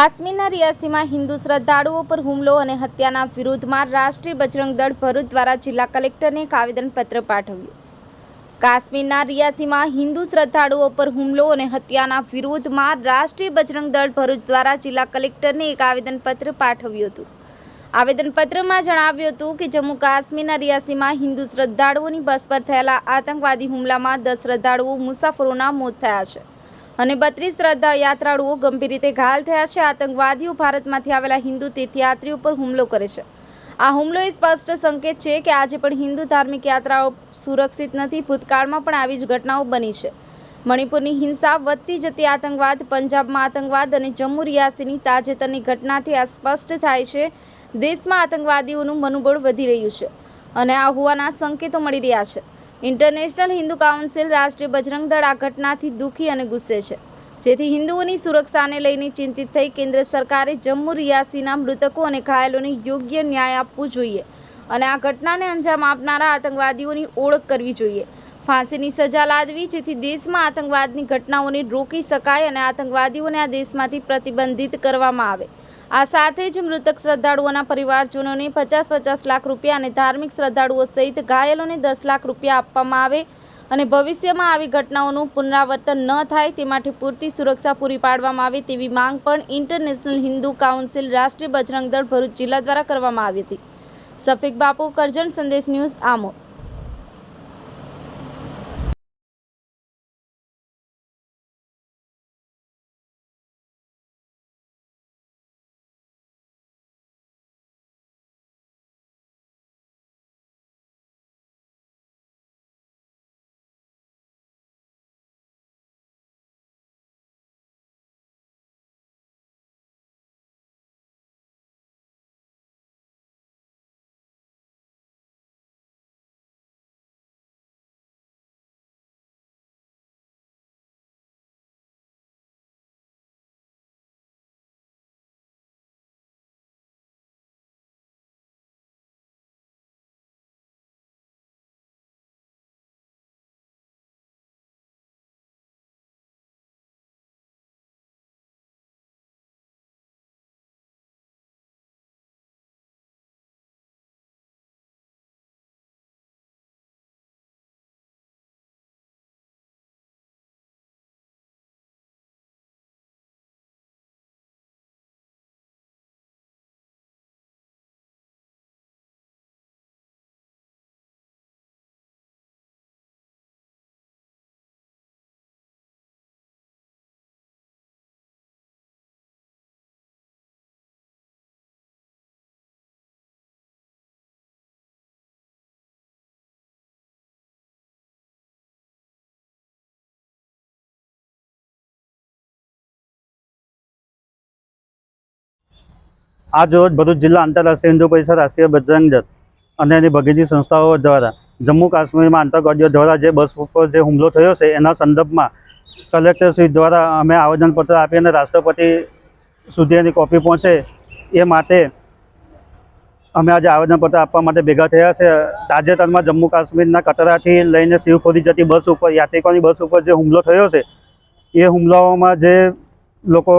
કાશ્મીરના રિયાસીમાં હિન્દુ શ્રદ્ધાળુઓ પર હુમલો અને હત્યાના વિરોધમાં રાષ્ટ્રીય બજરંગ દળ ભરૂચ દ્વારા જિલ્લા કલેક્ટરને એક આવેદનપત્ર પાઠવ્યું. કાશ્મીરના રિયાસીમાં હિન્દુ શ્રદ્ધાળુઓ પર હુમલો અને હત્યાના વિરોધમાં રાષ્ટ્રીય બજરંગ દળ ભરૂચ દ્વારા જિલ્લા કલેક્ટરને એક આવેદનપત્ર પાઠવ્યું હતું. આવેદનપત્રમાં જણાવ્યું હતું કે જમ્મુ કાશ્મીરના રિયાસીમાં હિન્દુ શ્રદ્ધાળુઓની બસ પર થયેલા આતંકવાદી હુમલામાં દસ શ્રદ્ધાળુઓ મુસાફરોના મોત થયા છે. અને બત્રીસ શ્રદ્ધા યાત્રાળુઓ ગંભીર રીતે ઘાયલ થયા છે. આતંકવાદીઓ ભારતમાંથી આવેલા હિન્દુ તીર્થયાત્રીઓ પર હુમલો કરે છે. આ હુમલો એ સ્પષ્ટ સંકેત છે કે આજે પણ હિન્દુ ધાર્મિક યાત્રાઓ સુરક્ષિત નથી. ભૂતકાળમાં પણ આવી જ ઘટનાઓ બની છે. મણિપુરની હિંસા વધતી જતી આતંકવાદ, પંજાબમાં આતંકવાદ અને જમ્મુ રિયાસીની તાજેતરની ઘટનાથી આ સ્પષ્ટ થાય છે. દેશમાં આતંકવાદીઓનું મનોબળ વધી રહ્યું છે અને આ હોવાના સંકેતો મળી રહ્યા છે. ઇન્ટરનેશનલ હિન્દુ કાઉન્સિલ રાષ્ટ્રીય બજરંગ દળ આ ઘટનાથી દુઃખી અને ગુસ્સે છે. જેથી હિન્દુઓની સુરક્ષાને લઈને ચિંતિત થઈ કેન્દ્ર સરકારે જમ્મુ રિયાસીના મૃતકો અને ઘાયલોને યોગ્ય ન્યાય આપવું જોઈએ અને આ ઘટનાને અંજામ આપનારા આતંકવાદીઓની ઓળખ કરવી જોઈએ. ફાંસીની સજા લાદવી, જેથી દેશમાં આતંકવાદની ઘટનાઓને રોકી શકાય અને આતંકવાદીઓને આ દેશમાંથી પ્રતિબંધિત કરવામાં આવે. આ સાથે જ મૃતક શ્રદ્ધાળુઓના પરિવારજનોને પચાસ પચાસ લાખ રૂપિયા અને ધાર્મિક શ્રદ્ધાળુઓ સહિત ઘાયલોને દસ લાખ રૂપિયા આપવામાં આવે અને ભવિષ્યમાં આવી ઘટનાઓનું પુનરાવર્તન ન થાય તે માટે પૂરતી સુરક્ષા પૂરી પાડવામાં આવે તેવી માંગ પણ ઇન્ટરનેશનલ હિન્દુ કાઉન્સિલ રાષ્ટ્રીય બજરંગ દળ ભરૂચ જિલ્લા દ્વારા કરવામાં આવી હતી. સફિક બાપુ કરજણ સંદેશ ન્યૂઝ આમોદ. આજ રોજ ભરૂચ જિલ્લા આંતરરાષ્ટ્રીય હિન્દુ પરિષદ રાષ્ટ્રીય બજરંગ દળ અને એની ભગીની સંસ્થાઓ દ્વારા જમ્મુ કાશ્મીરમાં આતંકવાદીઓ દ્વારા જે બસ ઉપર જે હુમલો થયો છે, એના સંદર્ભમાં કલેક્ટરશ્રી દ્વારા અમે આવેદનપત્ર આપી અને રાષ્ટ્રપતિ સુધી એની કોપી પહોંચે એ માટે અમે આજે આવેદનપત્ર આપવા માટે ભેગા થયા છે. તાજેતરમાં જમ્મુ કાશ્મીરના કટરાથી લઈને શિવખોરી જતી બસ ઉપર, યાત્રિકોની બસ ઉપર જે હુમલો થયો છે, એ હુમલાઓમાં જે લોકો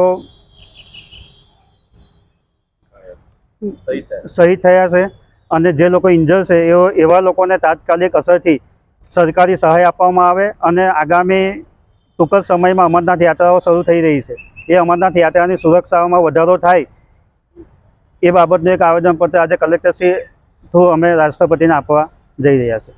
શહીદ થયા. છે અને જે લોકો ઇન્જર છે, એઓ એવા લોકોને તાત્કાલિક અસરથી સરકારી સહાય આપવામાં આવે અને આગામી ટૂંક જ સમયમાં અમરનાથ યાત્રાઓ શરૂ થઈ રહી છે. એ અમરનાથ યાત્રાની સુરક્ષામાં વધારો થાય એ બાબતનું એક આવેદનપત્ર આજે કલેક્ટરશ્રી થ્રુ અમે રાષ્ટ્રપતિને આપવા જઈ રહ્યા છે